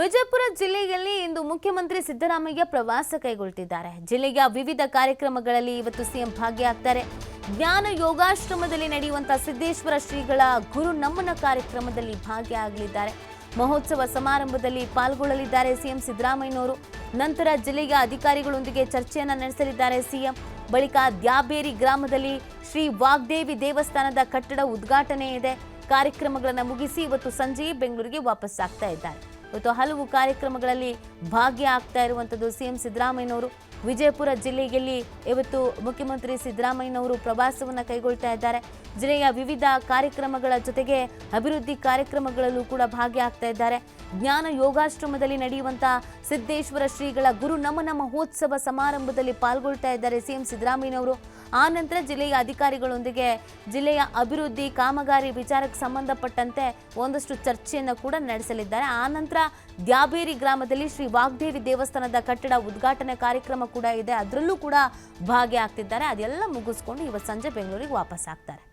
ವಿಜಯಪುರ ಜಿಲ್ಲೆಯಲ್ಲಿ ಇಂದು ಮುಖ್ಯಮಂತ್ರಿ ಸಿದ್ದರಾಮಯ್ಯ ಪ್ರವಾಸ ಕೈಗೊಳ್ತಿದ್ದಾರೆ. ಜಿಲ್ಲೆಯ ವಿವಿಧ ಕಾರ್ಯಕ್ರಮಗಳಲ್ಲಿ ಇವತ್ತು ಸಿಎಂ ಭಾಗಿಯಾಗ್ತಾರೆ. ಜ್ಞಾನ ಯೋಗಾಶ್ರಮದಲ್ಲಿ ನಡೆಯುವಂತಹ ಸಿದ್ದೇಶ್ವರ ಶ್ರೀಗಳ ಗುರು ನಮನ ಕಾರ್ಯಕ್ರಮದಲ್ಲಿ ಭಾಗಿಯಾಗಲಿದ್ದಾರೆ. ಮಹೋತ್ಸವ ಸಮಾರಂಭದಲ್ಲಿ ಪಾಲ್ಗೊಳ್ಳಲಿದ್ದಾರೆ ಸಿಎಂ ಸಿದ್ದರಾಮಯ್ಯನವರು. ನಂತರ ಜಿಲ್ಲೆಯ ಅಧಿಕಾರಿಗಳೊಂದಿಗೆ ಚರ್ಚೆಯನ್ನು ನಡೆಸಲಿದ್ದಾರೆ ಸಿಎಂ. ಬಳಿಕ ದ್ಯಾಬೇರಿ ಗ್ರಾಮದಲ್ಲಿ ಶ್ರೀ ವಾಗ್ದೇವಿ ದೇವಸ್ಥಾನದ ಕಟ್ಟಡ ಉದ್ಘಾಟನೆ ಇದೆ. ಕಾರ್ಯಕ್ರಮಗಳನ್ನು ಮುಗಿಸಿ ಇವತ್ತು ಸಂಜೆಯೇ ಬೆಂಗಳೂರಿಗೆ ವಾಪಸ್ಸಾಗ್ತಾ ಇದ್ದಾರೆ. ಇವತ್ತು ಹಲವು ಕಾರ್ಯಕ್ರಮಗಳಲ್ಲಿ ಭಾಗಿಯಾಗ್ತಾ ಇರುವಂಥದ್ದು ಸಿಎಂ ಸಿದ್ದರಾಮಯ್ಯನವರು. ವಿಜಯಪುರ ಜಿಲ್ಲೆಯಲ್ಲಿ ಇವತ್ತು ಮುಖ್ಯಮಂತ್ರಿ ಸಿದ್ದರಾಮಯ್ಯನವರು ಪ್ರವಾಸವನ್ನು ಕೈಗೊಳ್ತಾ ಇದ್ದಾರೆ. ಜಿಲ್ಲೆಯ ವಿವಿಧ ಕಾರ್ಯಕ್ರಮಗಳ ಜೊತೆಗೆ ಅಭಿವೃದ್ಧಿ ಕಾರ್ಯಕ್ರಮಗಳಲ್ಲೂ ಕೂಡ ಭಾಗಿಯಾಗ್ತಾ ಇದ್ದಾರೆ. ಜ್ಞಾನ ಯೋಗಾಶ್ರಮದಲ್ಲಿ ನಡೆಯುವಂಥ ಸಿದ್ದೇಶ್ವರ ಶ್ರೀಗಳ ಗುರು ನಮನ ಮಹೋತ್ಸವ ಸಮಾರಂಭದಲ್ಲಿ ಪಾಲ್ಗೊಳ್ತಾ ಇದ್ದಾರೆ ಸಿಎಂ ಸಿದ್ದರಾಮಯ್ಯನವರು. ಆ ನಂತರ ಜಿಲ್ಲೆಯ ಅಧಿಕಾರಿಗಳೊಂದಿಗೆ ಜಿಲ್ಲೆಯ ಅಭಿವೃದ್ಧಿ, ಕಾಮಗಾರಿ ವಿಚಾರಕ್ಕೆ ಸಂಬಂಧಪಟ್ಟಂತೆ ಒಂದಷ್ಟು ಚರ್ಚೆಯನ್ನು ಕೂಡ ನಡೆಸಲಿದ್ದಾರೆ. ಆ ನಂತರ ದ್ಯಾಬೇರಿ ಗ್ರಾಮದಲ್ಲಿ ಶ್ರೀ ವಾಗ್ದೇವಿ ದೇವಸ್ಥಾನದ ಕಟ್ಟಡ ಉದ್ಘಾಟನೆ ಕಾರ್ಯಕ್ರಮ ಕೂಡ ಇದೆ. ಅದರಲ್ಲೂ ಕೂಡ ಭಾಗಿಯಾಗ್ತಿದ್ದಾರೆ. ಅದೆಲ್ಲ ಮುಗಿಸ್ಕೊಂಡು ಇವತ್ತು ಸಂಜೆ ಬೆಂಗಳೂರಿಗೆ ವಾಪಸ್ ಆಗ್ತಾರೆ